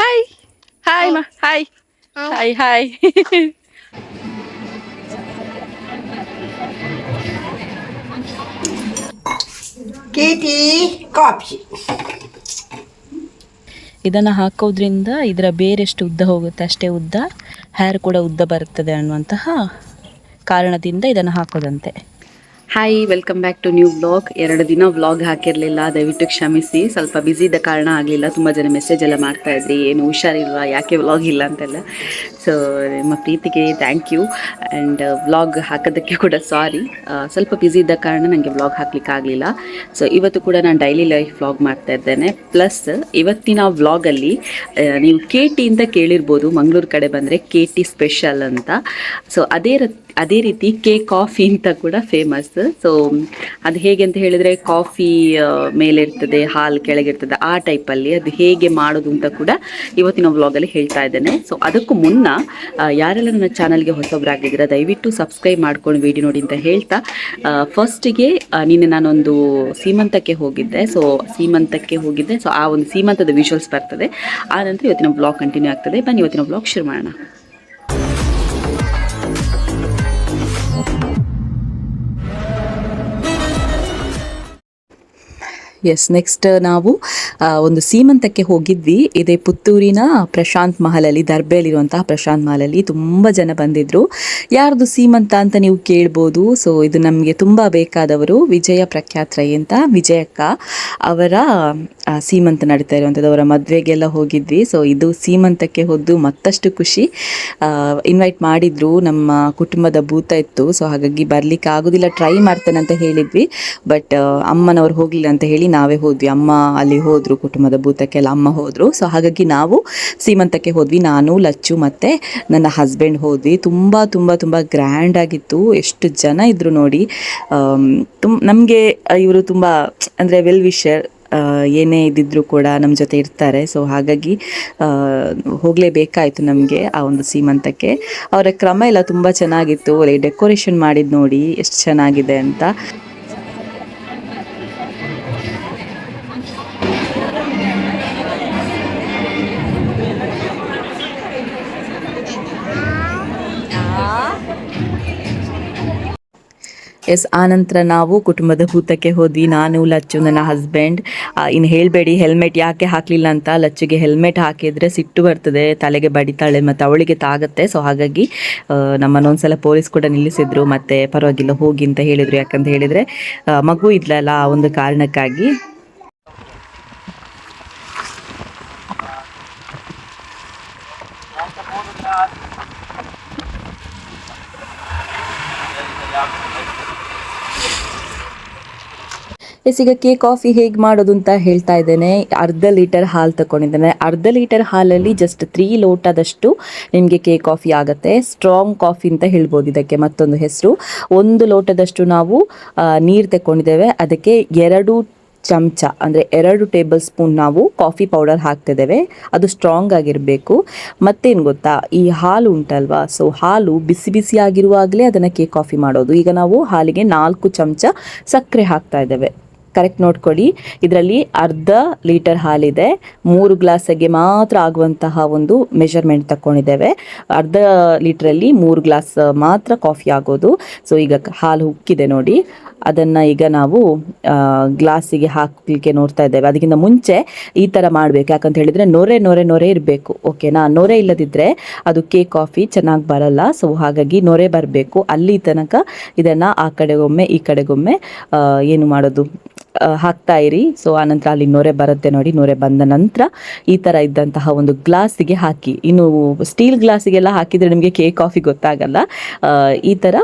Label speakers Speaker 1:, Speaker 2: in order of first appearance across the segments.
Speaker 1: Hi hi ಮಾ hi hi hi
Speaker 2: Kitty, coffee
Speaker 1: ಇದನ್ನು ಹಾಕೋದ್ರಿಂದ ಇದರ ಬೇರೆಷ್ಟು ಉದ್ದ ಹೋಗುತ್ತೆ? ಅಷ್ಟೇ ಉದ್ದ. ಹೇರ್ ಕೂಡ ಉದ್ದ ಬರುತ್ತದೆ ಅನ್ನುವಂತಹ ಕಾರಣದಿಂದ ಇದನ್ನು ಹಾಕೋದಂತೆ. Hi welcome back to new vlog ಎರಡು ದಿನ ವ್ಲಾಗ್ ಹಾಕಿರಲಿಲ್ಲ, ದಯವಿಟ್ಟು ಕ್ಷಮಿಸಿ. ಸ್ವಲ್ಪ ಬ್ಯುಸಿ ಇದ್ದ ಕಾರಣ ಆಗಲಿಲ್ಲ. ತುಂಬ ಜನ ಮೆಸೇಜ್ ಎಲ್ಲ ಮಾಡ್ತಾ ಇದ್ರಿ. ಏನು ಹುಷಾರಿಲ್ವಾ? ಯಾಕೆ ವ್ಲಾಗ್ ಇಲ್ಲ ಅಂತೆಲ್ಲ. ಸೊ ನಿಮ್ಮ ಪ್ರೀತಿಗೆ ಥ್ಯಾಂಕ್ ಯು ಆ್ಯಂಡ್ ವ್ಲಾಗ್ ಹಾಕೋದಕ್ಕೆ ಕೂಡ ಸಾರಿ ಸ್ವಲ್ಪ ಬ್ಯುಸಿ ಇದ್ದ ಕಾರಣ ನನಗೆ ವ್ಲಾಗ್ ಆಗಲಿಲ್ಲ. ಸೊ ಇವತ್ತು ಕೂಡ ನಾನು ಡೈಲಿ ಲೈಫ್ ವ್ಲಾಗ್ ಮಾಡ್ತಾ ಇದ್ದೇನೆ. ಪ್ಲಸ್ ಇವತ್ತಿನ ವ್ಲಾಗಲ್ಲಿ ನೀವು ಕೆ ಟಿ ಅಂತ ಕೇಳಿರ್ಬೋದು. ಮಂಗಳೂರು ಕಡೆ ಬಂದರೆ ಕೆ ಟಿ ಸ್ಪೆಷಲ್ ಅಂತ. ಸೊ ಅದೇ ಅದೇ ರೀತಿ ಕೆ ಕಾಫಿ ಅಂತ ಕೂಡ ಫೇಮಸ್ ಸೊ ಅದು ಹೇಗೆ ಅಂತ ಹೇಳಿದ್ರೆ ಕಾಫಿ ಮೇಲೆ ಇರ್ತದೆ, ಹಾಲು ಕೆಳಗಿರ್ತದೆ ಆ ಟೈಪಲ್ಲಿ ಅದು ಹೇಗೆ ಮಾಡೋದು ಅಂತ ಕೂಡ ಇವತ್ತಿನ ವ್ಲಾಗಲ್ಲಿ ಹೇಳ್ತಾ ಇದ್ದೇನೆ. ಸೊ ಅದಕ್ಕೂ ಮುನ್ನ ಯಾರೆಲ್ಲ ನನ್ನ ಚಾನಲ್ಗೆ ಹೊಸಬ್ರಾಗಿದ್ದೀರಾ ದಯವಿಟ್ಟು ಸಬ್ಸ್ಕ್ರೈಬ್ ಮಾಡ್ಕೊಂಡು ವಿಡಿಯೋ ನೋಡಿ ಅಂತ ಹೇಳ್ತಾ ಫಸ್ಟಿಗೆ ನಿನ್ನೆ ನಾನೊಂದು ಸೀಮಂತಕ್ಕೆ ಹೋಗಿದ್ದೆ. ಸೊ ಸೀಮಂತಕ್ಕೆ ಹೋಗಿದ್ದೆ. ಸೊ ಆ ಒಂದು ಸೀಮಂತದ ವಿಜುವಲ್ಸ್ ಬರ್ತದೆ. ಆ ನಂತರ ಇವತ್ತಿನ ಬ್ಲಾಗ್ ಕಂಟಿನ್ಯೂ ಆಗ್ತದೆ. ಬನ್ನಿ, ಇವತ್ತಿನ ಬ್ಲಾಗ್ ಶುರು ಮಾಡೋಣ. ಎಸ್ ನೆಕ್ಸ್ಟ್ ನಾವು ಒಂದು ಸೀಮಂತಕ್ಕೆ ಹೋಗಿದ್ವಿ. ಇದೇ ಪುತ್ತೂರಿನ ಪ್ರಶಾಂತ್ ಮಹಲಲ್ಲಿ ದರ್ಬೆಯಲ್ಲಿರುವಂತಹ ಪ್ರಶಾಂತ್ ಮಹಲಲ್ಲಿ ತುಂಬ ಜನ ಬಂದಿದ್ರು. ಯಾರ್ದು ಸೀಮಂತ ಅಂತ ನೀವು ಕೇಳ್ಬೋದು. ಸೊ ಇದು ನಮಗೆ ತುಂಬ ಬೇಕಾದವರು ವಿಜಯ ಪ್ರಖ್ಯಾತ್ ರೈ ಅಂತ ವಿಜಯಕ್ಕ ಅವರ ಸೀಮಂತ ನಡೀತಾ ಇರುವಂಥದ್ದು. ಅವರ ಮದುವೆಗೆಲ್ಲ ಹೋಗಿದ್ವಿ. ಸೊ ಇದು ಸೀಮಂತಕ್ಕೆ ಹೋದ್ದು ಮತ್ತಷ್ಟು ಖುಷಿ. ಇನ್ವೈಟ್ ಮಾಡಿದ್ರು. ನಮ್ಮ ಕುಟುಂಬದ ಭೂತ ಇತ್ತು. ಸೊ ಹಾಗಾಗಿ ಬರ್ಲಿಕ್ಕೆ ಆಗೋದಿಲ್ಲ. ಟ್ರೈ ಮಾಡ್ತೇನೆ ಅಂತ ಹೇಳಿದ್ವಿ. ಬಟ್ ಅಮ್ಮನವ್ರು ಹೋಗಲಿಲ್ಲ ಅಂತ ಹೇಳಿ ನಾವೇ ಹೋದ್ವಿ. ಅಮ್ಮ ಅಲ್ಲಿ ಹೋದ್ರು. ಕುಟುಂಬದ ಭೂತಕ್ಕೆಲ್ಲ ಅಮ್ಮ ಹೋದ್ರು. ಸೊ ಹಾಗಾಗಿ ನಾವು ಸೀಮಂತಕ್ಕೆ ಹೋದ್ವಿ. ನಾನು, ಲಚ್ಚು ಮತ್ತೆ ನನ್ನ ಹಸ್ಬೆಂಡ್ ಹೋದ್ವಿ. ತುಂಬ ತುಂಬ ತುಂಬ ಗ್ರ್ಯಾಂಡ್ ಆಗಿತ್ತು. ಎಷ್ಟು ಜನ ಇದ್ರು ನೋಡಿ. ತುಮ್, ನಮಗೆ ಇವರು ತುಂಬ, ಅಂದರೆ ವೆಲ್ ವಿಷರ್ ಏನೇ ಇದ್ದಿದ್ರು ಕೂಡ ನಮ್ಮ ಜೊತೆ ಇರ್ತಾರೆ. ಸೊ ಹಾಗಾಗಿ ಹೋಗಲೇಬೇಕಾಯಿತು ನಮಗೆ ಆ ಒಂದು ಸೀಮಂತಕ್ಕೆ. ಅವರ ಕ್ರಮ ಎಲ್ಲ ತುಂಬ ಚೆನ್ನಾಗಿತ್ತು. ಡೆಕೋರೇಷನ್ ಮಾಡಿದ್ದು ನೋಡಿ, ಎಷ್ಟು ಚೆನ್ನಾಗಿದೆ ಅಂತ. ಎಸ್ ಆನಂತರ ನಾವು ಕುಟುಂಬದ ಭೂತಕ್ಕೆ ಹೋದ್ವಿ. ನಾನು, ಲಚ್ಚು, ನನ್ನ ಹಸ್ಬೆಂಡ್ ಇನ್ನು ಹೇಳಬೇಡಿ ಹೆಲ್ಮೆಟ್ ಯಾಕೆ ಹಾಕಲಿಲ್ಲ ಅಂತ. ಲಚ್ಚುಗೆ ಹೆಲ್ಮೆಟ್ ಹಾಕಿದರೆ ಸಿಟ್ಟು ಬರ್ತದೆ, ತಲೆಗೆ ಬಡಿತಾಳೆ ಮತ್ತು ಅವಳಿಗೆ ತಾಗತ್ತೆ. ಸೊ ಹಾಗಾಗಿ ನಮ್ಮನ್ನೊಂದ್ಸಲ ಪೊಲೀಸ್ ಕೂಡ ನಿಲ್ಲಿಸಿದ್ರು. ಮತ್ತು ಪರವಾಗಿಲ್ಲ, ಹೋಗಿ ಅಂತ ಹೇಳಿದರು. ಯಾಕಂತ ಹೇಳಿದರೆ ಮಗು ಇದ್ಲಲ್ಲ ಆ ಒಂದು ಕಾರಣಕ್ಕಾಗಿ ಎಸ್ ಈಗ ಕೇಕ್ ಕಾಫಿ ಹೇಗೆ ಮಾಡೋದು ಅಂತ ಹೇಳ್ತಾ ಇದ್ದೇನೆ. ಅರ್ಧ ಲೀಟರ್ ಹಾಲು ತಗೊಂಡಿದ್ದೇನೆ ಅರ್ಧ ಲೀಟರ್ ಹಾಲಲ್ಲಿ ಜಸ್ಟ್ ತ್ರೀ ಲೋಟದಷ್ಟು ನಿಮಗೆ ಕೇಕ್ ಕಾಫಿ ಆಗುತ್ತೆ. ಸ್ಟ್ರಾಂಗ್ ಕಾಫಿ ಅಂತ ಹೇಳ್ಬೋದು ಇದಕ್ಕೆ ಮತ್ತೊಂದು ಹೆಸರು. ಒಂದು ಲೋಟದಷ್ಟು ನಾವು ನೀರು ತಗೊಂಡಿದ್ದೇವೆ ಅದಕ್ಕೆ ಎರಡು ಚಮಚ, ಅಂದರೆ ಎರಡು ಟೇಬಲ್ ಸ್ಪೂನ್ ನಾವು ಕಾಫಿ ಪೌಡರ್ ಹಾಕ್ತಿದ್ದೇವೆ. ಅದು ಸ್ಟ್ರಾಂಗ್ ಆಗಿರಬೇಕು. ಮತ್ತೇನು ಗೊತ್ತಾ? ಈ ಹಾಲು ಉಂಟಲ್ವಾ? ಸೊ ಹಾಲು ಬಿಸಿ ಬಿಸಿ ಆಗಿರುವಾಗಲೇ ಅದನ್ನು ಕೇಕ್ ಕಾಫಿ ಮಾಡೋದು. ಈಗ ನಾವು ಹಾಲಿಗೆ ನಾಲ್ಕು ಚಮಚ ಸಕ್ಕರೆ ಹಾಕ್ತಾ ಇದ್ದೇವೆ. ಕರೆಕ್ಟ್ ನೋಡ್ಕೊಳ್ಳಿ. ಇದರಲ್ಲಿ ಅರ್ಧ ಲೀಟರ್ ಹಾಲಿದೆ. ಮೂರು ಗ್ಲಾಸಿಗೆ ಮಾತ್ರ ಆಗುವಂತಹ ಒಂದು ಮೆಷರ್ಮೆಂಟ್ ತಗೊಂಡಿದ್ದೇವೆ ಅರ್ಧ ಲೀಟ್ರಲ್ಲಿ ಮೂರು ಗ್ಲಾಸ್ ಮಾತ್ರ ಕಾಫಿ ಆಗೋದು. ಸೊ ಈಗ ಹಾಲು ಉಕ್ಕಿದೆ ನೋಡಿ. ಅದನ್ನು ಈಗ ನಾವು ಗ್ಲಾಸಿಗೆ ಹಾಕಲಿಕ್ಕೆ ನೋಡ್ತಾ ಇದ್ದೇವೆ. ಅದಕ್ಕಿಂತ ಮುಂಚೆ ಈ ಥರ ಮಾಡಬೇಕು. ಯಾಕಂತ ಹೇಳಿದರೆ ನೊರೆ ನೊರೆ ನೊರೆ ಇರಬೇಕು. ಓಕೆನಾ ನೊರೆ ಇಲ್ಲದಿದ್ದರೆ ಅದು ಕೇಕ್ ಕಾಫಿ ಚೆನ್ನಾಗಿ ಬರಲ್ಲ. ಸೊ ಹಾಗಾಗಿ ನೊರೆ ಬರಬೇಕು. ಅಲ್ಲಿ ತನಕ ಇದನ್ನು ಆ ಕಡೆಗೊಮ್ಮೆ, ಈ ಕಡೆಗೊಮ್ಮೆ ಏನು ಮಾಡೋದು? ಹಾಕ್ತಾ ಇರಿ. ಸೊ ಆನಂತರ ಅಲ್ಲಿ ನೊರೆ ಬರುತ್ತೆ ನೋಡಿ ನೊರೆ ಬಂದ ನಂತರ ಈ ಥರ ಇದ್ದಂತಹ ಒಂದು ಗ್ಲಾಸಿಗೆ ಹಾಕಿ. ಇನ್ನು ಸ್ಟೀಲ್ ಗ್ಲಾಸಿಗೆಲ್ಲ ಹಾಕಿದರೆ ನಿಮಗೆ ಕೇಕ್ ಕಾಫಿ ಗೊತ್ತಾಗಲ್ಲ. ಈ ಥರ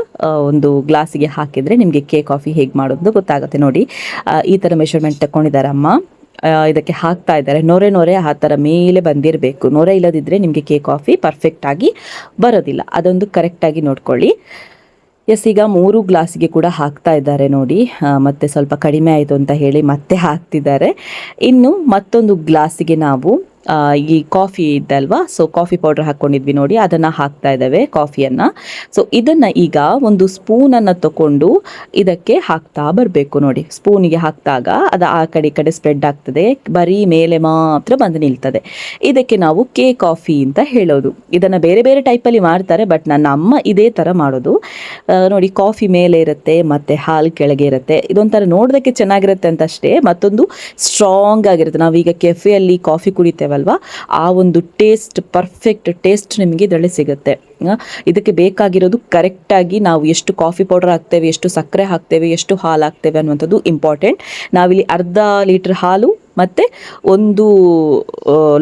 Speaker 1: ಒಂದು ಗ್ಲಾಸಿಗೆ ಹಾಕಿದರೆ ನಿಮಗೆ ಕೇಕ್ ಕಾಫಿ ಹೇಗೆ ಮಾಡೋದು ಗೊತ್ತಾಗುತ್ತೆ ನೋಡಿ. ಈ ಥರ ಮೆಷರ್ಮೆಂಟ್ ತಗೊಂಡಿದ್ದಾರೆ ಅಮ್ಮ ಆ, ಇದಕ್ಕೆ ಹಾಕ್ತಾ ಇದ್ದಾರೆ. ನೊರೆ ನೊರೆ ಆ ಥರ ಮೇಲೆ ಬಂದಿರಬೇಕು. ನೊರೆ ಇಲ್ಲದಿದ್ದರೆ ನಿಮಗೆ ಕೇಕ್ ಕಾಫಿ ಪರ್ಫೆಕ್ಟಾಗಿ ಬರೋದಿಲ್ಲ. ಅದೊಂದು ಕರೆಕ್ಟಾಗಿ ನೋಡ್ಕೊಳ್ಳಿ. ಎಸ್, ಈಗ ಮೂರು ಗ್ಲಾಸಿಗೆ ಕೂಡ ಹಾಕ್ತಾ ಇದ್ದಾರೆ ನೋಡಿ. ಮತ್ತೆ ಸ್ವಲ್ಪ ಕಡಿಮೆ ಆಯಿತು ಅಂತ ಹೇಳಿ ಮತ್ತೆ ಹಾಕ್ತಿದ್ದಾರೆ. ಇನ್ನು ಮತ್ತೊಂದು ಗ್ಲಾಸಿಗೆ ನಾವು ಈ ಕಾಫಿ ಇದ್ದಲ್ವಾ ಸೊ ಕಾಫಿ ಪೌಡರ್ ಹಾಕ್ಕೊಂಡಿದ್ವಿ ನೋಡಿ, ಅದನ್ನು ಹಾಕ್ತಾ ಇದ್ದಾವೆ ಕಾಫಿಯನ್ನು. ಸೊ ಇದನ್ನು ಈಗ ಒಂದು ಸ್ಪೂನನ್ನು ತಗೊಂಡು ಇದಕ್ಕೆ ಹಾಕ್ತಾ ಬರಬೇಕು ನೋಡಿ. ಸ್ಪೂನಿಗೆ ಹಾಕಿದಾಗ ಅದು ಆ ಕಡೆ ಈ ಕಡೆ ಸ್ಪ್ರೆಡ್ ಆಗ್ತದೆ, ಬರೀ ಮೇಲೆ ಮಾತ್ರ ಬಂದು ನಿಲ್ತದೆ. ಇದಕ್ಕೆ ನಾವು ಕೆ ಕಾಫಿ ಅಂತ ಹೇಳೋದು. ಇದನ್ನು ಬೇರೆ ಬೇರೆ ಟೈಪಲ್ಲಿ ಮಾಡ್ತಾರೆ ಬಟ್ ನನ್ನ ಅಮ್ಮ ಇದೇ ಥರ ಮಾಡೋದು. ನೋಡಿ, ಕಾಫಿ ಮೇಲೆ ಇರುತ್ತೆ, ಮತ್ತು ಹಾಲು ಕೆಳಗೆ ಇರುತ್ತೆ. ಇದೊಂಥರ ನೋಡೋದಕ್ಕೆ ಚೆನ್ನಾಗಿರುತ್ತೆ ಅಂತ ಅಷ್ಟೇ ಮತ್ತೊಂದು ಸ್ಟ್ರಾಂಗ್ ಆಗಿರುತ್ತೆ. ನಾವೀಗ ಕೆಫೆಯಲ್ಲಿ ಕಾಫಿ ಕುಡಿತೇವಲ್ವಾ ಆ ಒಂದು ಟೇಸ್ಟ್ ಪರ್ಫೆಕ್ಟ್ ಟೇಸ್ಟ್ ನಿಮಗೆ ಇದರಲ್ಲಿ ಸಿಗುತ್ತೆ. ಇದಕ್ಕೆ ಬೇಕಾಗಿರೋದು ಕರೆಕ್ಟಾಗಿ ನಾವು ಎಷ್ಟು ಕಾಫಿ ಪೌಡರ್ ಹಾಕ್ತೇವೆ, ಎಷ್ಟು ಸಕ್ಕರೆ ಹಾಕ್ತೇವೆ, ಎಷ್ಟು ಹಾಲು ಹಾಕ್ತೇವೆ ಅನ್ನುವಂಥದ್ದು ಇಂಪಾರ್ಟೆಂಟ್ ನಾವಿಲ್ಲಿ ಅರ್ಧ ಲೀಟ್ರ್ ಹಾಲು ಮತ್ತು ಒಂದು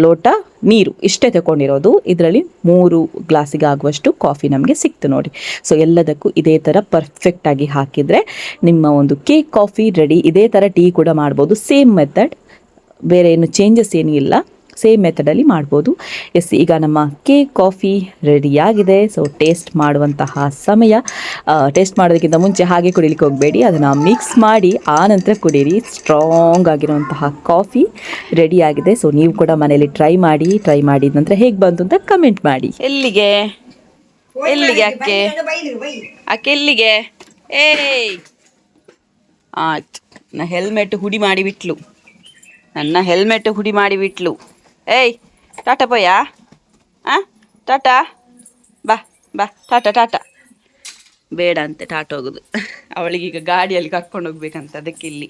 Speaker 1: ಲೋಟ ನೀರು ಇಷ್ಟೇ ತಗೊಂಡಿರೋದು. ಇದರಲ್ಲಿ ಮೂರು ಗ್ಲಾಸಿಗೆ ಆಗುವಷ್ಟು ಕಾಫಿ ನಮಗೆ ಸಿಕ್ತು ನೋಡಿ. ಸೊ ಎಲ್ಲದಕ್ಕೂ ಇದೇ ಥರ ಪರ್ಫೆಕ್ಟಾಗಿ ಹಾಕಿದರೆ ನಿಮ್ಮ ಒಂದು ಕೇಕ್ ಕಾಫಿ ರೆಡಿ ಇದೇ ಥರ ಟೀ ಕೂಡ ಮಾಡ್ಬೋದು. ಸೇಮ್ ಮೆಥಡ್ ಬೇರೆ ಏನು ಚೇಂಜಸ್ ಏನೂ ಇಲ್ಲ. ಸೇಮ್ ಮೆಥಡಲ್ಲಿ ಮಾಡ್ಬೋದು. ಎಸ್ ಈಗ ನಮ್ಮ ಕೇಕ್ ಕಾಫಿ ರೆಡಿಯಾಗಿದೆ ಸೊ ಟೇಸ್ಟ್ ಮಾಡುವಂತಹ ಸಮಯ. ಟೇಸ್ಟ್ ಮಾಡೋದಕ್ಕಿಂತ ಮುಂಚೆ ಹಾಗೆ ಕುಡಿಲಿಕ್ಕೆ ಹೋಗಬೇಡಿ. ಅದನ್ನು ಮಿಕ್ಸ್ ಮಾಡಿ ಆ ನಂತರ ಕುಡೀರಿ. ಸ್ಟ್ರಾಂಗ್ ಆಗಿರುವಂತಹ ಕಾಫಿ ರೆಡಿಯಾಗಿದೆ ಸೊ ನೀವು ಕೂಡ ಮನೆಯಲ್ಲಿ ಟ್ರೈ ಮಾಡಿ ಟ್ರೈ ಮಾಡಿದ ನಂತರ ಹೇಗೆ ಬಂತು ಅಂತ ಕಮೆಂಟ್ ಮಾಡಿ. ಎಲ್ಲಿಗೆ? ಎಲ್ಲಿಗೆ ಅಕ್ಕೆ? ಅಕ್ಕೆ ಎಲ್ಲಿಗೆ? ಏಯ್! ಆಯ್ತು. ನಾ ಹೆಲ್ಮೆಟ್ ಹುಡಿ ಮಾಡಿ ಬಿಟ್ಲು. ನನ್ನ ಹೆಲ್ಮೆಟ್ ಹುಡಿ ಮಾಡಿ ಬಿಟ್ಲು. ಏಯ್, ಟಾಟಾ ಪೋಯ? ಆ? ಟಾಟಾ? ಬಾ ಬಾ, ಟಾಟಾ ಟಾಟಾ. ಬೇಡ ಅಂತೆ, ಟಾಟ ಹೋಗೋದು. ಅವಳಿಗೀಗ ಗಾಡಿಯಲ್ಲಿ ಕರ್ಕೊಂಡು ಹೋಗ್ಬೇಕಂತ ಅದಕ್ಕೆ ಇಲ್ಲಿ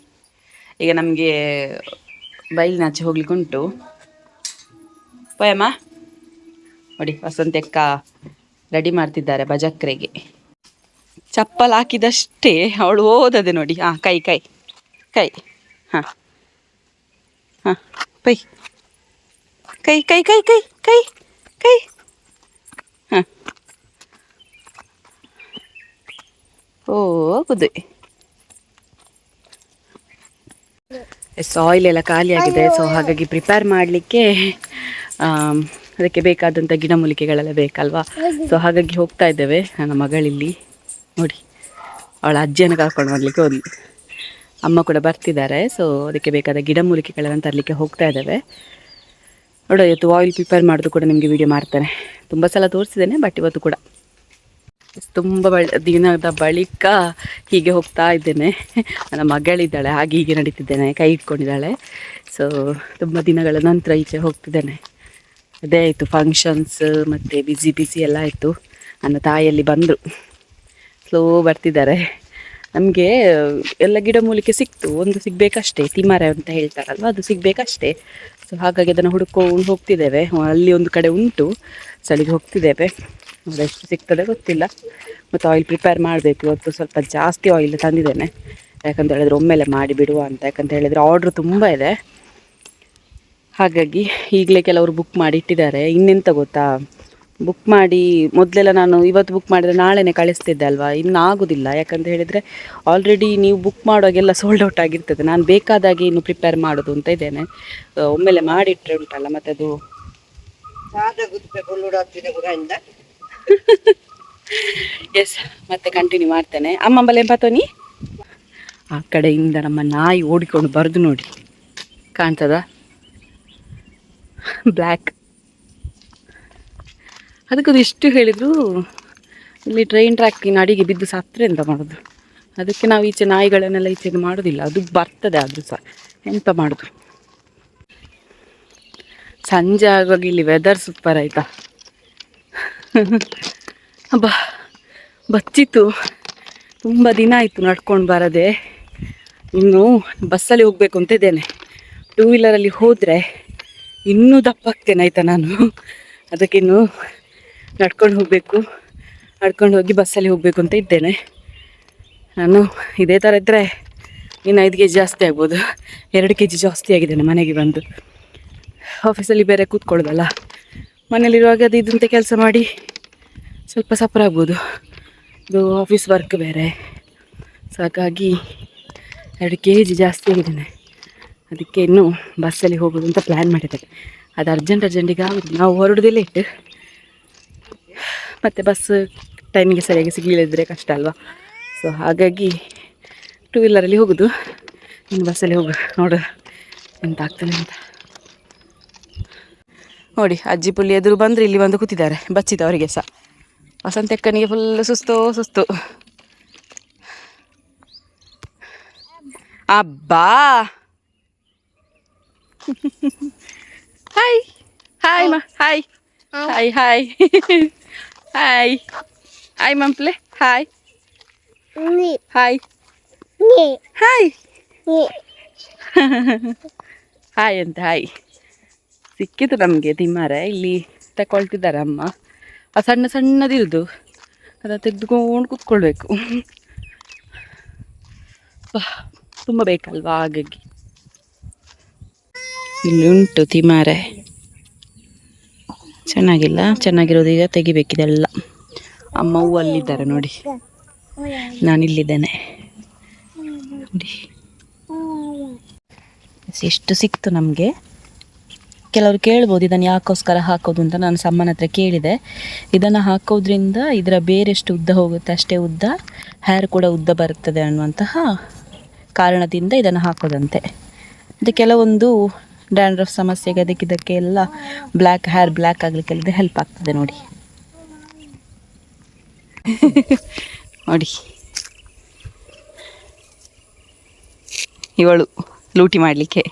Speaker 1: ಈಗ ನಮಗೆ ಬೈಲಿನಾಚೆ ಹೋಗ್ಲಿಕ್ಕೆ ಉಂಟು. ಪೋಯಮ್ಮ, ನೋಡಿ ವಸಂತಕ್ಕ ರೆಡಿ ಮಾಡ್ತಿದ್ದಾರೆ ಬಜಕ್ರೆಗೆ ಚಪ್ಪಲ್ ಹಾಕಿದಷ್ಟೇ, ಅವಳು ಓದದೆ ನೋಡಿ. ಹಾಂ, ಕೈ ಕೈ ಕೈ. ಹಾಂ ಹಾಂ, ಪೈ. ಕೈ ಕೈ ಕೈ ಕೈ ಕೈ ಕೈ ಹಾಂ ಹೋಗುದು ಸಾಯಿಲ್ ಎಲ್ಲ ಖಾಲಿಯಾಗಿದೆ ಸೊ ಹಾಗಾಗಿ ಪ್ರಿಪೇರ್ ಮಾಡಲಿಕ್ಕೆ ಅದಕ್ಕೆ ಬೇಕಾದಂಥ ಗಿಡಮೂಲಿಕೆಗಳೆಲ್ಲ ಬೇಕಲ್ವಾ ಸೊ ಹಾಗಾಗಿ ಹೋಗ್ತಾ ಇದ್ದೇವೆ ನನ್ನ ಮಗಳಿಲ್ಲಿ ನೋಡಿ ಅವಳ ಅಜ್ಜಿಯನ್ನು ಕರ್ಕೊಂಡು ಬರಲಿಕ್ಕೆ ಹೋದ್ಲು ಅಮ್ಮ ಕೂಡ ಬರ್ತಿದ್ದಾರೆ ಸೊ ಅದಕ್ಕೆ ಬೇಕಾದ ಗಿಡಮೂಲಿಕೆಗಳನ್ನು ತರಲಿಕ್ಕೆ ಹೋಗ್ತಾ ಇದ್ದೇವೆ ನೋಡೋ, ಇವತ್ತು ಆಯಿಲ್ ಪ್ರಿಪೇರ್ ಮಾಡೋದು ಕೂಡ ನಿಮಗೆ ವಿಡಿಯೋ ಮಾಡ್ತಾನೆ. ತುಂಬ ಸಲ ತೋರಿಸಿದ್ದೇನೆ ಬಟ್ ಇವತ್ತು ಕೂಡ. ತುಂಬ ಬಳ, ದಿನದ ಬಳಿಕ ಹೀಗೆ ಹೋಗ್ತಾ ಇದ್ದೇನೆ. ನನ್ನ ಮಗಳಿದ್ದಾಳೆ, ಹಾಗೆ ಹೀಗೆ ನಡೀತಿದ್ದೇನೆ, ಕೈ ಇಟ್ಕೊಂಡಿದ್ದಾಳೆ ಸೊ ತುಂಬ ದಿನಗಳ ನಂತರ ಈಚೆ ಹೋಗ್ತಿದ್ದೇನೆ. ಅದೇ ಆಯಿತು ಫಂಕ್ಷನ್ಸ್ ಮತ್ತು ಬಿಸಿ ಬಿಸಿ ಎಲ್ಲ ಆಯಿತು. ನನ್ನ ತಾಯಿಯಲ್ಲಿ ಬಂದರು ಸ್ಲೋ ಬರ್ತಿದ್ದಾರೆ. ನಮಗೆ ಎಲ್ಲ ಗಿಡಮೂಲಿಕೆ ಸಿಕ್ತು. ಒಂದು ಸಿಗಬೇಕಷ್ಟೇ ತಿಮರೆ ಅಂತ ಹೇಳ್ತಾರಲ್ವ, ಅದು ಸಿಗಬೇಕಷ್ಟೇ. ಸೊ ಹಾಗಾಗಿ ಅದನ್ನು ಹುಡುಕೊಂಡು ಹೋಗ್ತಿದ್ದೇವೆ. ಅಲ್ಲಿ ಒಂದು ಕಡೆ ಉಂಟು. ಸಳಿಗೆ ಹೋಗ್ತಿದ್ದೇವೆ. ಎಷ್ಟು ಸಿಗ್ತದೆ ಗೊತ್ತಿಲ್ಲ. ಮತ್ತು ಆಯಿಲ್ ಪ್ರಿಪೇರ್ ಮಾಡಬೇಕು. ಇವತ್ತು ಸ್ವಲ್ಪ ಜಾಸ್ತಿ ಆಯಿಲ್ ತಂದಿದ್ದೇನೆ. ಯಾಕಂತ ಹೇಳಿದ್ರೆ ಒಮ್ಮೆಲೆ ಮಾಡಿ ಬಿಡುವ ಅಂತ. ಯಾಕಂತ ಹೇಳಿದರೆ ಆರ್ಡ್ರ್ ತುಂಬ ಇದೆ. ಹಾಗಾಗಿ ಈಗಲೇ ಕೆಲವರು ಬುಕ್ ಮಾಡಿ ಇಟ್ಟಿದ್ದಾರೆ. ಇನ್ನೆಂತ ಗೊತ್ತಾ? ಬುಕ್ ಮಾಡಿ ಮೊದಲೆಲ್ಲ ನಾನು ಇವತ್ತು ಬುಕ್ ಮಾಡಿದರೆ ನಾಳೆನೇ ಕಳಿಸ್ತಿದ್ದೆ ಅಲ್ವಾ? ಇನ್ನು ಆಗೋದಿಲ್ಲ. ಯಾಕಂತ ಹೇಳಿದರೆ ಆಲ್ರೆಡಿ ನೀವು ಬುಕ್ ಮಾಡುವಾಗೆಲ್ಲ ಸೋಲ್ಡ್ ಔಟ್ ಆಗಿರ್ತದೆ. ನಾನು ಬೇಕಾದಾಗಿ ಇನ್ನು ಪ್ರಿಪೇರ್ ಮಾಡೋದು ಅಂತ ಇದ್ದೇನೆ. ಒಮ್ಮೆಲೆ ಮಾಡಿಟ್ರೆ ಉಂಟಲ್ಲ ಮತ್ತೆ ಅದು. ಎಸ್ ಮತ್ತೆ ಕಂಟಿನ್ಯೂ ಮಾಡ್ತೇನೆ. ಅಮ್ಮ ಬಲೆ ಬತೋನಿ ಆ ಕಡೆಯಿಂದ ನಮ್ಮ ನಾಯಿ ಓಡಿಕೊಂಡು ಬರೆದು ನೋಡಿ. ಕಾಣ್ತದ? ಬ್ಲ್ಯಾಕ್ ಅದಕ್ಕದು ಇಷ್ಟು ಹೇಳಿದ್ರು, ಇಲ್ಲಿ ಟ್ರೈನ್ ಟ್ರ್ಯಾಕಿನ ಅಡಿಗೆ ಬಿದ್ದು ಸತ್ತರೆ ಎಂತ ಮಾಡೋದು. ಅದಕ್ಕೆ ನಾವು ಈಚೆ ನಾಯಿಗಳನ್ನೆಲ್ಲ ಈಚೆಗೆ ಮಾಡೋದಿಲ್ಲ. ಅದು ಬರ್ತದೆ ಅದು ಸಹ. ಎಂತ ಮಾಡೋದು? ಸಂಜೆ ಆಗುವಾಗ ಇಲ್ಲಿ ವೆದರ್ ಸೂಪರ್ ಆಯಿತಾ? ಅಬ್ಬ, ಬಚ್ಚಿತ್ತು. ತುಂಬ ದಿನ ಆಯಿತು ನಡ್ಕೊಂಡು ಬರದೆ. ಇನ್ನು ಬಸ್ಸಲ್ಲಿ ಹೋಗಬೇಕು ಅಂತ ಇದ್ದೇನೆ. ಟೂ ವೀಲರಲ್ಲಿ ಹೋದರೆ ಇನ್ನೂ ದಪ್ಪಾಗ್ತೇನೆ ಆಯಿತಾ ನಾನು. ಅದಕ್ಕಿನ್ನು ನಡ್ಕೊಂಡು ಹೋಗಬೇಕು. ನಡ್ಕೊಂಡು ಹೋಗಿ ಬಸ್ಸಲ್ಲಿ ಹೋಗಬೇಕು ಅಂತ ಇದ್ದೇನೆ. ನಾನು ಇದೇ ಥರ ಇದ್ದರೆ ಇನ್ನು ಐದು ಕೆ ಜಿ ಜಾಸ್ತಿ ಆಗ್ಬೋದು. ಎರಡು ಕೆ ಜಿ ಜಾಸ್ತಿ ಆಗಿದ್ದೇನೆ ಮನೆಗೆ ಬಂದು. ಆಫೀಸಲ್ಲಿ ಬೇರೆ ಕೂತ್ಕೊಳ್ಳೋದಲ್ಲ. ಮನೇಲಿರುವಾಗ ಅದು ಇದಂತೆ ಕೆಲಸ ಮಾಡಿ ಸ್ವಲ್ಪ ಸಫರ್ ಆಗ್ಬೋದು. ಇದು ಆಫೀಸ್ ವರ್ಕ್ ಬೇರೆ. ಸೊ ಹಾಗಾಗಿ ಎರಡು ಕೆ ಜಿ ಜಾಸ್ತಿ ಆಗಿದ್ದೇನೆ. ಅದಕ್ಕೆ ಇನ್ನೂ ಬಸ್ಸಲ್ಲಿ ಹೋಗೋದು ಅಂತ ಪ್ಲ್ಯಾನ್ ಮಾಡಿದ್ದೆ ಅದು ಅರ್ಜೆಂಟ್ ಅರ್ಜೆಂಟಿಗೆ ಆಗೋದು ನಾವು ಹೊರಡೋದೇ ಲೇಟ್ ಮತ್ತು ಬಸ್ ಟೈಮಿಗೆ ಸರಿಯಾಗಿ ಸಿಗಲಿಲ್ಲದಿದ್ದರೆ ಕಷ್ಟ ಅಲ್ವಾ? ಸೊ ಹಾಗಾಗಿ ಟೂ ವೀಲರಲ್ಲಿ ಹೋಗೋದು. ಇನ್ನು ಬಸ್ಸಲ್ಲಿ ಹೋಗು ನೋಡು ಎಂತ ಆಗ್ತದೆ ಅಂತ. ನೋಡಿ ಅಜ್ಜಿ ಪುಲ್ಲಿ ಎದುರು ಬಂದರೆ ಇಲ್ಲಿ ಬಂದು ಕೂತಿದ್ದಾರೆ ಬಚ್ಚಿದವರಿಗೆ ಸಹ ವಸಂತಕ್ಕನಿಗೆ ಫುಲ್ ಸುಸ್ತು ಸುಸ್ತು. ಅಬ್ಬಾ! ಹಾಯ್ ಹಾಯ್ ಮಾ hi hi hi hi hi ಮಂಪ್ಲೆ hi hi hi hi ಅಂತ ಹಾಯ್ ಸಿಕ್ಕಿತು ನಮಗೆ ತಿಮ್ಮಾರ. ಇಲ್ಲಿ ತಗೊಳ್ತಿದ್ದಾರೆ ಅಮ್ಮ ಆ ಸಣ್ಣ ಸಣ್ಣದಿರುದು ಅದನ್ನು ತೆಗೆದುಕೊಂಡು ಕೂತ್ಕೊಳ್ಬೇಕು. ತುಂಬ ಬೇಕಲ್ವಾ ಹಾಗಾಗಿ. ಇಲ್ಲಿ ಉಂಟು ತಿಮಾರೆ ಚೆನ್ನಾಗಿಲ್ಲ. ಚೆನ್ನಾಗಿರೋದು ಈಗ ತೆಗಿಬೇಕಿದೆಲ್ಲ ಅಮ್ಮವು ಅಲ್ಲಿದ್ದಾರೆ ನೋಡಿ. ನಾನಿಲ್ಲಿದ್ದೇನೆ. ನೋಡಿ. ಎಷ್ಟು ಸಿಕ್ತು ನಮಗೆ? ಕೆಲವರು ಕೇಳ್ಬೋದು, ಇದನ್ನು ಯಾಕೋಸ್ಕರ ಹಾಕೋದು ಅಂತ ನಾನು ಸಮ್ಮನ ಹತ್ರ ಕೇಳಿದೆ. ಇದನ್ನು ಹಾಕೋದ್ರಿಂದ ಇದರ ಬೇರೆಷ್ಟು ಉದ್ದ ಹೋಗುತ್ತೆ? ಅಷ್ಟೇ ಉದ್ದ ಹೇರ್ ಕೂಡ ಉದ್ದ ಬರುತ್ತದೆ ಅನ್ನುವಂತಹ ಕಾರಣದಿಂದ ಇದನ್ನು ಹಾಕೋದಂತೆ. ಮತ್ತು ಕೆಲವೊಂದು ಡ್ಯಾಂಡ್ರಫ್ ಸಮಸ್ಯೆಗೆ ಅದಕ್ಕೆ ಇದಕ್ಕೆ ಎಲ್ಲ ಬ್ಲ್ಯಾಕ್ ಹೇರ್ ಬ್ಲ್ಯಾಕ್ ಆಗಲಿಕ್ಕೆಲ್ಲದೆ ಹೆಲ್ಪ್ ಆಗ್ತದೆ ನೋಡಿ. ನೋಡಿ. ಇವಳು ಲೂಟಿ ಮಾಡಲಿಕ್ಕೆ.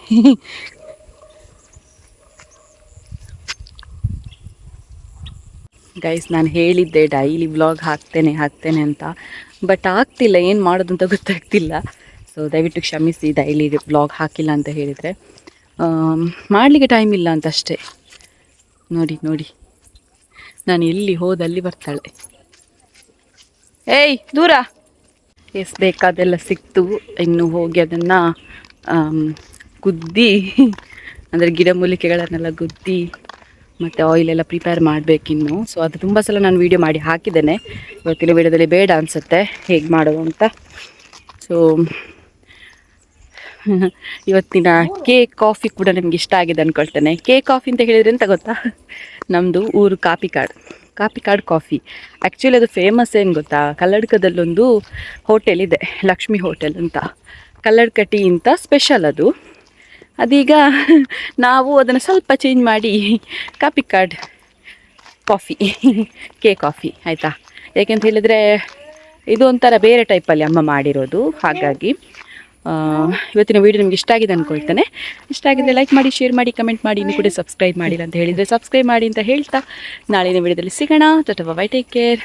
Speaker 1: ಗೈಸ್ ನಾನು ಹೇಳಿದ್ದೆ ಡೈಲಿ ಬ್ಲಾಗ್ ಹಾಕ್ತೇನೆ ಹಾಕ್ತೇನೆ ಅಂತ. ಬಟ್ ಆಗ್ತಿಲ್ಲ, ಏನು ಮಾಡೋದು ಅಂತ ಗೊತ್ತಾಗ್ತಿಲ್ಲ. ಸೊ ದಯವಿಟ್ಟು ಕ್ಷಮಿಸಿ ಡೈಲಿ ಬ್ಲಾಗ್ ಹಾಕಿಲ್ಲ ಅಂತ ಹೇಳಿದರೆ. ಮಾಡಲಿಕ್ಕೆ ಟೈಮ್ ಇಲ್ಲ ಅಂತ ಅಷ್ಟೇ ನೋಡಿ ನೋಡಿ. ನಾನು ಎಲ್ಲಿ ಹೋದಲ್ಲಿ ಬರ್ತಾಳೆ. ಏಯ್, ದೂರ. ಎಸ್, ಬೇಕಾದೆಲ್ಲ ಸಿಕ್ತು. ಇನ್ನು ಹೋಗಿ ಅದನ್ನು ಗುದ್ದಿ, ಅಂದರೆ ಗಿಡಮೂಲಿಕೆಗಳನ್ನೆಲ್ಲ ಗುದ್ದಿ, ಮತ್ತು ಆಯಿಲ್ ಎಲ್ಲ ಪ್ರಿಪೇರ್ ಮಾಡಬೇಕಿನ್ನು ಸೊ ಅದು ತುಂಬ ಸಲ ನಾನು ವೀಡಿಯೋ ಮಾಡಿ ಹಾಕಿದ್ದೇನೆ. ಇವತ್ತಿನ ವೀಡಿಯೋದಲ್ಲಿ ಬೇಡ ಅನಿಸುತ್ತೆ. ಹೇಗೆ ಮಾಡೋದು ಅಂತ. ಸೊ ಇವತ್ತಿನ ಕೇಕ್ ಕಾಫಿ ಕೂಡ ನಿಮ್ಗೆ ಇಷ್ಟ ಆಗಿದೆ ಅನ್ಕೊಳ್ತೇನೆ. ಕೇಕ್ ಕಾಫಿ ಅಂತ ಹೇಳಿದ್ರೆ ಎಂತ ಗೊತ್ತಾ? ನಮ್ಮದು ಊರು ಕಾಫಿ ಕಾರ್ಡ್ ಕಾಫಿ ಆ್ಯಕ್ಚುಲಿ ಅದು ಫೇಮಸ್ ಏನು ಗೊತ್ತಾ? ಕಲ್ಲಡ್ಕದಲ್ಲೊಂದು ಹೋಟೆಲ್ ಇದೆ, ಲಕ್ಷ್ಮಿ ಹೋಟೆಲ್ ಅಂತ. ಕಲ್ಲಡ್ಕ ಟೀ ಅಂತ ಸ್ಪೆಷಲ್ ಅದು. ಅದೀಗ ನಾವು ಅದನ್ನು ಸ್ವಲ್ಪ ಚೇಂಜ್ ಮಾಡಿ ಕಾಪಿಕಾಡ್ ಕಾಫಿ ಕೇ ಕಾಫಿ ಆಯಿತಾ? ಯಾಕೆಂತ ಹೇಳಿದರೆ ಇದು ಒಂಥರ ಬೇರೆ ಟೈಪಲ್ಲಿ ಅಮ್ಮ ಮಾಡಿರೋದು, ಹಾಗಾಗಿ. ಇವತ್ತಿನ ವೀಡಿಯೋ ನಿಮಗೆ ಇಷ್ಟ ಆಗಿದೆ ಅಂದ್ಕೊಳ್ತೇನೆ ಇಷ್ಟ ಆಗಿದೆ ಲೈಕ್ ಮಾಡಿ ಶೇರ್ ಮಾಡಿ ಕಮೆಂಟ್ ಮಾಡಿ, ಇನ್ನು ಕೂಡ ಸಬ್ಸ್ಕ್ರೈಬ್ ಮಾಡಿಲ್ಲ ಅಂತ ಹೇಳಿದರೆ ಸಬ್ಸ್ಕ್ರೈಬ್ ಮಾಡಿ ಅಂತ ಹೇಳ್ತಾ ನಾಳಿನ ವೀಡಿಯೋದಲ್ಲಿ ಸಿಗೋಣ. ಟಟವ ಬೈ ಟೇಕ್ ಕೇರ್